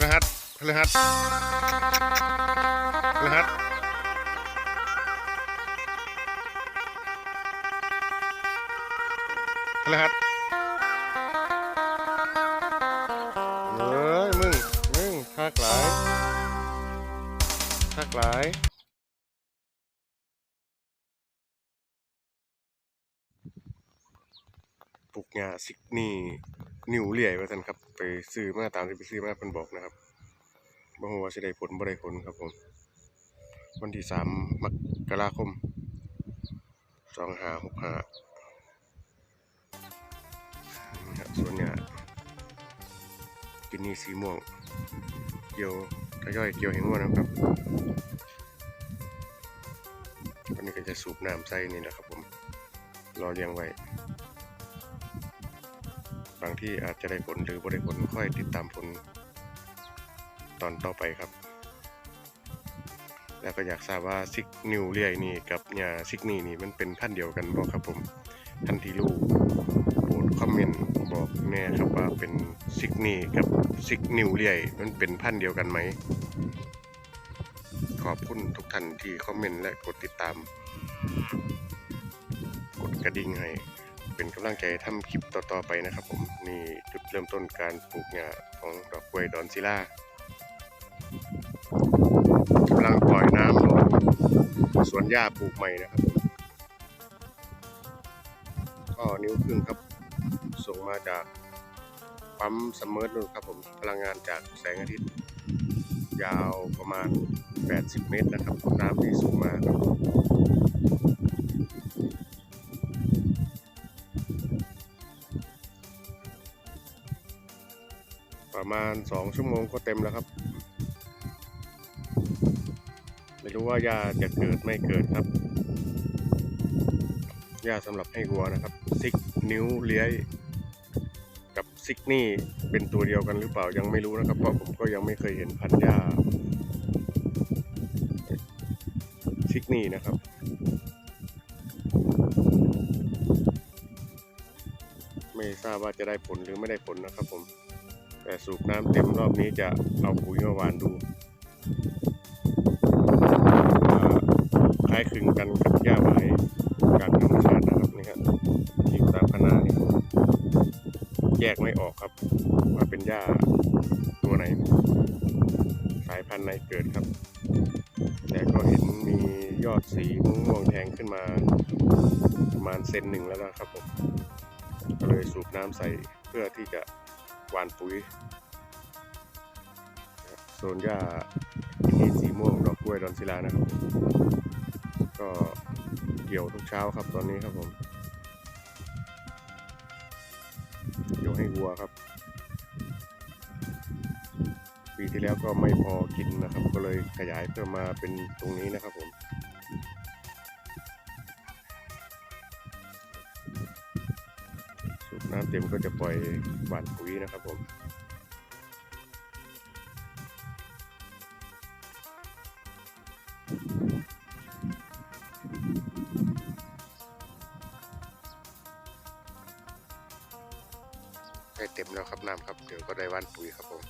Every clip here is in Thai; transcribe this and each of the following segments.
พฤหัสพฤหัสพฤหัสพฤหัสเอ้ยมึง มึงคักหลายคักหลายปลูกหญ้าซิกนี่ นิ้วเลี่ยว่าท่านครับ ไปซื้อมาตามที่ไปซื้อมาเพิ่นบอกนะครับบ่ฮู้ว่าสิได้ผลบ่ได้ผลครับผมวันที่สามมกราคมสองห้าหกห้าส่วนหญ้ากินนี่สีม่วง เกี่ยวทยอยเกี่ยวให้ง่วนะครับวันนี้ก็จะสูบน้ำใส่นี่นะครับผม รอเลี้ยงไว้ บางที่อาจจะได้ผลหรือบ่ได้ผลค่อยติดตามผลตอนต่อไปครับ แล้วก็อยากทราบว่าซิกนิวเลียนี่กับยาซิกนี่นี่มันเป็นพันธุ์เดียวกันบ่ครับผมท่านที่รู้โปรดคอมเมนต์บอกแน่ครับว่าเป็นซิกนี่กับซิกนิวเลียมันเป็นพันธุ์เดียวกันไหมขอบคุณทุกท่านที่คอมเมนต์และกดติดตาม กดกระดิ่งให้ เป็นกำลังใจทำคลิปต่อๆไปนะครับ ผมนี่จุดเริ่มต้นการปลูกหญ้าของดอกกล้วยดอนซิล่ากำลังปล่อยน้ำลงสวนหญ้าปลูกใหม่นะครับก็นิ้วครึ่งครับ ส่งมาจากปั๊มซัมเมอร์นู่นครับผมพลังงานจากแสงอาทิตย์ ยาวประมาณ 80 เมตรนะครับน้ำที่สูงมาครับ ประมาณสองชั่วโมงก็เต็มแล้วครับ ไม่รู้ว่าหญ้าจะเกิดไม่เกิดครับหญ้าสำหรับให้วัวนะครับซิกนิ้วเลี้ยกับซิกนี่เป็นตัวเดียวกันหรือเปล่ายังไม่รู้นะครับ เพราะผมก็ยังไม่เคยเห็นพันธุ์หญ้าซิกนี่นะครับไม่ทราบว่าจะได้ผลหรือไม่ได้ผลนะครับผม แต่สูบน้ำเต็มรอบนี้จะเอาปุ๋ยมาหวานดูคล้ายคลึงกันกับหญ้าหวายจากธรรมชาตินะครับนี่ครับที่ตามคณะนี่แยกไม่ออกครับว่าเป็นหญ้าตัวไหน สายพันธุ์ไหนเกิดครับ แต่ก็เห็นมียอดสีม่วงแทงขึ้นมาประมาณเซนหนึ่งแล้วนะครับผมก็เลยสูบน้ำใส่เพื่อที่จะ หวานปุ๋ยโซนหญ้าอินนี่สีม่วงดอกกล้วยดอนศิลานะครับ ก็เกี่ยวทุกเช้าครับตอนนี้ครับผมเกี่ยวให้วัวครับ ปีที่แล้วก็ไม่พอกินนะครับ ก็เลยขยายเพิ่มมาเป็นตรงนี้นะครับผม น้ำเต็มก็จะปล่อยหวานปุ๋ยนะครับผมใกล้เต็มแล้วครับน้ำครับ เดี๋ยวก็ได้หวานปุ๋ยครับผม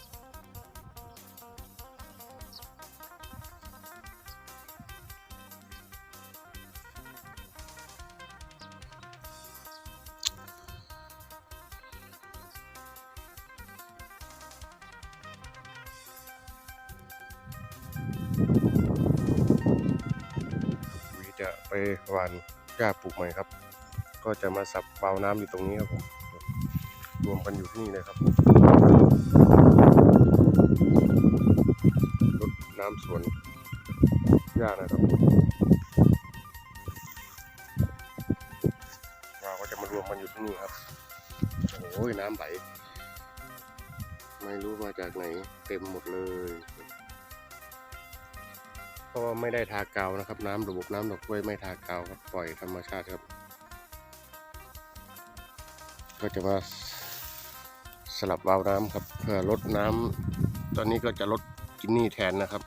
ปุ๋ยจะไปหวานหญ้าปลูกใหม่ครับ ก็จะมาสับเบาน้ำอยู่ตรงนี้ครับผมรวมกันอยู่ที่นี่เลยครับรดน้ำสวนหญ้านะครับเราก็จะมารวมกันอยู่ที่นี่ครับโอ้ยน้ำไหลไม่รู้มาจากไหนเต็มหมดเลย ก็ไม่ได้ทากาวนะครับ น้ำระบบน้ำดอกกล้วยไม่ทากาวครับปล่อยธรรมชาติครับ ก็จะมาสลับวาล์วน้ำครับเพื่อลดน้ำตอนนี้ก็จะลดกินนี่แทนนะครับ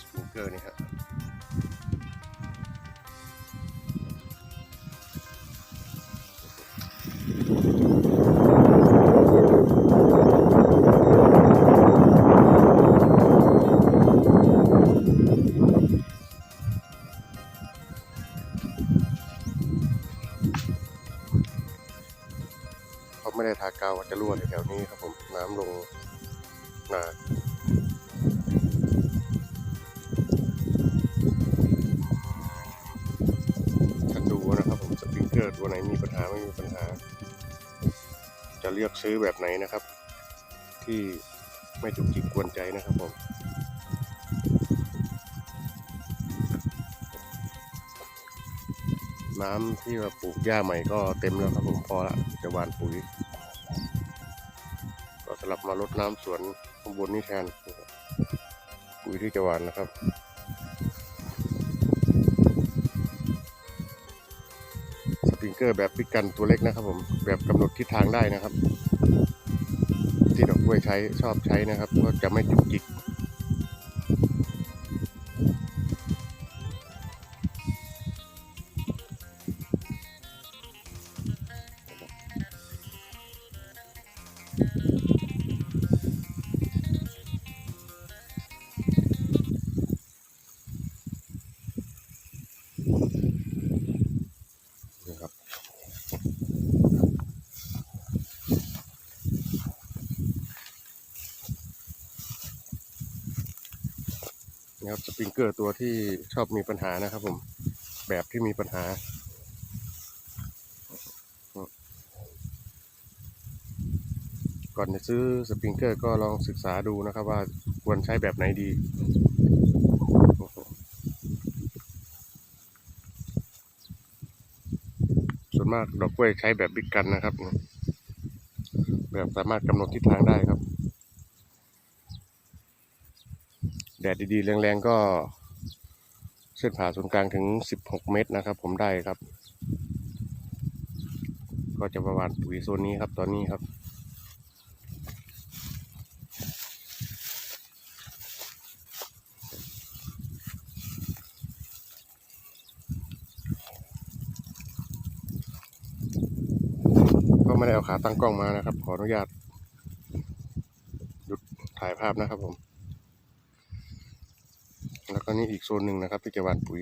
สปริงเกอร์นี่ครับ รั่วแถวนี้ครับผมน้ำลงนาถ้าดูนะครับผมสปริงเกอร์ตัวไหนมีปัญหาไม่มีปัญหา จะเลือกซื้อแบบไหนนะครับ ที่ไม่จุกจิกกวนใจนะครับผมน้ำที่ว่าปลูกหญ้าใหม่ก็เต็มแล้วครับผมพอละจะหว่านปุ๋ย ลับมาลดน้ำสวนข้างบนนี่แทนปุ๋ยที่จะหวานนะครับสปริงเกอร์แบบพิกันตัวเล็กนะครับผมแบบกำหนดทิศทางได้นะครับ ที่ดอกกล้วยใช้ชอบใช้นะครับ ก็จะไม่จุกจิก นะครับสปริงเกอร์ตัวที่ชอบมีปัญหานะครับผมแบบที่มีปัญหา ก่อนจะซื้อสปริงเกอร์ก็ลองศึกษาดูนะครับว่าควรใช้แบบไหนดีส่วนมากดอกกล้วยใช้แบบบิ๊กกันนะครับ แบบสามารถกำหนดทิศทางได้ครับ แดดดีๆ แรงๆ ก็เส้นผ่าศูนย์กลางถึง 16 เมตรนะครับ ผมได้ครับ ก็จะประมาณปุ๋ยโซนนี้ครับตอนนี้ครับก็ไม่ได้เอาขาตั้งกล้องมานะครับ ขออนุญาตหยุดถ่ายภาพนะครับผม แล้วก็นี่อีกโซนหนึ่งนะครับที่จะหว่านปุ๋ย